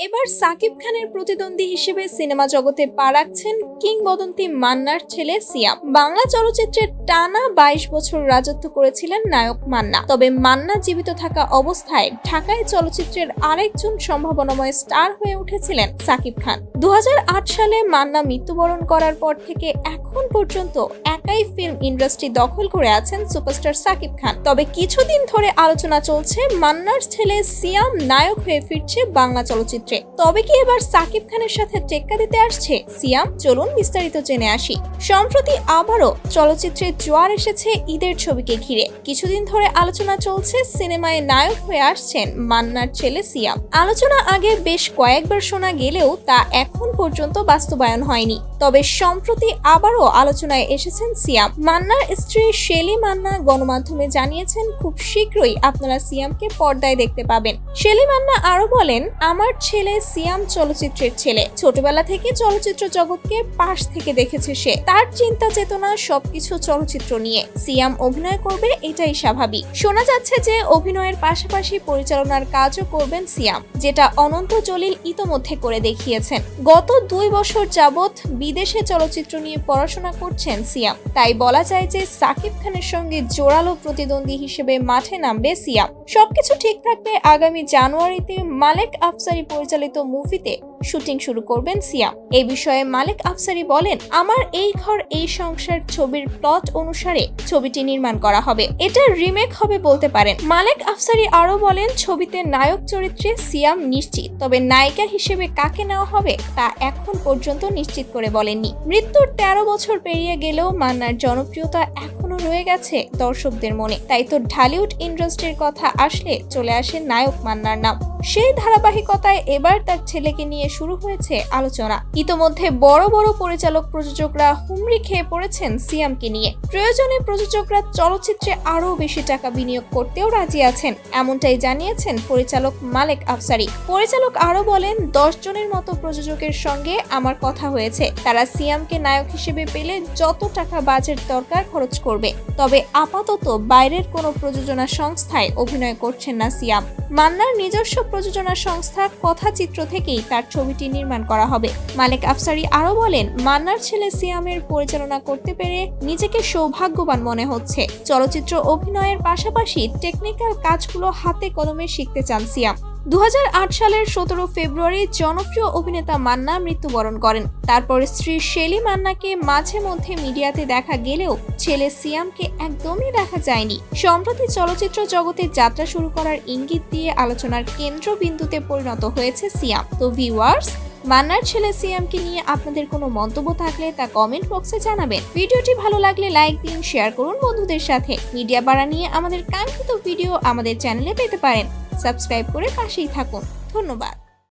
এবার সাকিব খানের প্রতিদ্বন্দ্বী হিসেবে সিনেমা জগতে পা রাখছেন কিংবদন্তি মান্নার ছেলে সিয়াম। বাংলা চলচ্চিত্রে টানা বাইশ বছর রাজত্ব করেছিলেন নায়ক মান্না। তবে মান্না জীবিত থাকা অবস্থায় ঢাকায় চলচ্চিত্রের আরেকজন সম্ভাবনাময় স্টার হয়ে উঠেছিলেন সাকিব খান। দু হাজার আট সালে মান্না মৃত্যুবরণ করার পর থেকে এখন পর্যন্ত একাই ফিল্ম ইন্ডাস্ট্রি দখল করে আছেন সুপারস্টার সাকিব খান। তবে কিছুদিন ধরে আলোচনা চলছে মান্নার ছেলে সিয়াম নায়ক হয়ে ফিরছে বাংলা চলচ্চিত্রে। তবে কি এবার সাকিব খানের সাথে টেক্কা দিতে আসছে? সিয়াম, চলুন বিস্তারিত জেনে আসি। সম্প্রতি আবারও চলচ্চিত্রে জোয়ার এসেছে ঈদের ছবিকে ঘিরে। কিছুদিন ধরে আলোচনা চলছে সিনেমায় নায়ক হয়ে আসছেন মান্নার ছেলে সিয়াম। আলোচনা আগে বেশ কয়েকবার শোনা গেলেও তা এখন পর্যন্ত বাস্তবায়ন হয়নি। তবে সম্প্রতি আবারও আলোচনায় এসেছেন সিয়াম। মান্নার স্ত্রী শেলি মান্না গণমাধ্যমে জানিয়েছেন, খুব শীঘ্রই আপনারা সিয়ামকে পর্দায় দেখতে পাবেন। শেলি মান্না আরও বলেন, আমার ছেলে সিয়াম চলচ্চিত্রের ছেলে। ছোটবেলা থেকে চলচ্চিত্র জগৎকে পাশ থেকে দেখেছে সে। তার চিন্তা চেতনা সবকিছু চলচ্চিত্র নিয়ে। সিয়াম অভিনয় করবে, এটাই স্বাভাবিক। শোনা যাচ্ছে যে অভিনয়ের পাশাপাশি পরিচালনার কাজও করবেন সিয়াম, যেটা অনন্ত জলিল ইতোমধ্যে করে দেখিয়েছেন। গত দুই বছর যাবৎ বিদেশে চলচ্চিত্র নিয়ে পড়াশোনা করছেন সিয়াম। তাই বলা যায় যে সাকিব খানের সঙ্গে জোরালো প্রতিদ্বন্দ্বী হিসেবে মাঠে নামবে সিয়াম। সবকিছু ঠিক থাকলে আগামী জানুয়ারিতে মালেক আফসারি পরিচালিত মুভিতে শুটিং শুরু করবেন সিয়াম এই বিষয়ে মালিক আফসারি বলেন, আমার এই ঘর, এই সংসার ছবির প্লট অনুসারে ছবিটি নির্মাণ করা হবে। এটা রিমেক হবে বলতে পারেন। মালিক আফসারি আরও বলেন, ছবিতে নায়ক চরিত্রে সিয়াম নিশ্চিত, তবে নায়িকা হিসেবে কাকে নেওয়া হবে তা এখন পর্যন্ত নিশ্চিত করে বলেননি। মৃত্যুর তেরো বছর পেরিয়ে গেলেও মান্নার জনপ্রিয়তা এখনও রয়ে গেছে দর্শকদের মনে। তাই তো ঢালিউড ইন্ডাস্ট্রির কথা আসলে চলে আসে নায়ক মান্নার নাম। সেই ধারাবাহিকতায় এবার তার ছেলেকে নিয়ে শুরু হয়েছে আলোচনা। ইতোমধ্যে বড় বড় পরিচালক প্রযোজকরা হুমড়ি খেয়ে পড়েছেন সিয়ামকে নিয়ে। প্রয়োজনে প্রযোজকরা চলচ্চিত্রে আরও বেশি টাকা বিনিয়োগ করতেও রাজি আছেন, এমনটাই জানিয়েছেন পরিচালক মালেক আফসারি। পরিচালক আরও বলেন, দশ জনের মতো প্রযোজকের সঙ্গে আমার কথা হয়েছে। তারা সিয়ামকে নায়ক হিসেবে পেলে যত টাকা বাজেট দরকার খরচ করবে। তবে আপাতত বাইরের কোনো প্রযোজনা সংস্থায় অভিনয় করছেন না সিয়াম। মান্নার নিজস্ব প্রযোজনা সংস্থা কথাচিত্র থেকেই তার ছবিটি নির্মাণ করা হবে। মালিক আফসারি আরও বলেন, মান্নার ছেলে সিয়ামের পরিচালনা করতে পেরে নিজেকে সৌভাগ্যবান মনে হচ্ছে। চলচ্চিত্র অভিনয়ের পাশাপাশি টেকনিক্যাল কাজগুলো হাতে কলমে শিখতে চান সিয়াম। দু হাজার আট সালের সতেরো ফেব্রুয়ারি জনপ্রিয় অভিনেতা মান্না মৃত্যুবরণ করেন। তারপর স্ত্রী শেলি মান্নাকে মাঝে মধ্যে মিডিয়াতে দেখা গেলেও ছেলে সিয়ামকে একদমই দেখা যায়নি। সম্প্রতি চলচ্চিত্র জগতে যাত্রা শুরু করার ইঙ্গিত দিয়ে আলোচনার কেন্দ্রবিন্দুতে পরিণত হয়েছে সিয়াম। তো ভিউয়ার্স মান্নার ছেলে সিয়ামকে নিয়ে আপনাদের কোনো মন্তব্য থাকলে তা কমেন্ট বক্সে জানাবেন। ভিডিওটি ভালো লাগলে লাইক দিন শেয়ার করুন বন্ধুদের সাথে। মিডিয়া বাড়া নিয়ে আমাদের কাঙ্ক্ষিত ভিডিও আমাদের চ্যানেলে পেতে পারেন। সাবস্ক্রাইব করে পাশেই থাকুন। ধন্যবাদ।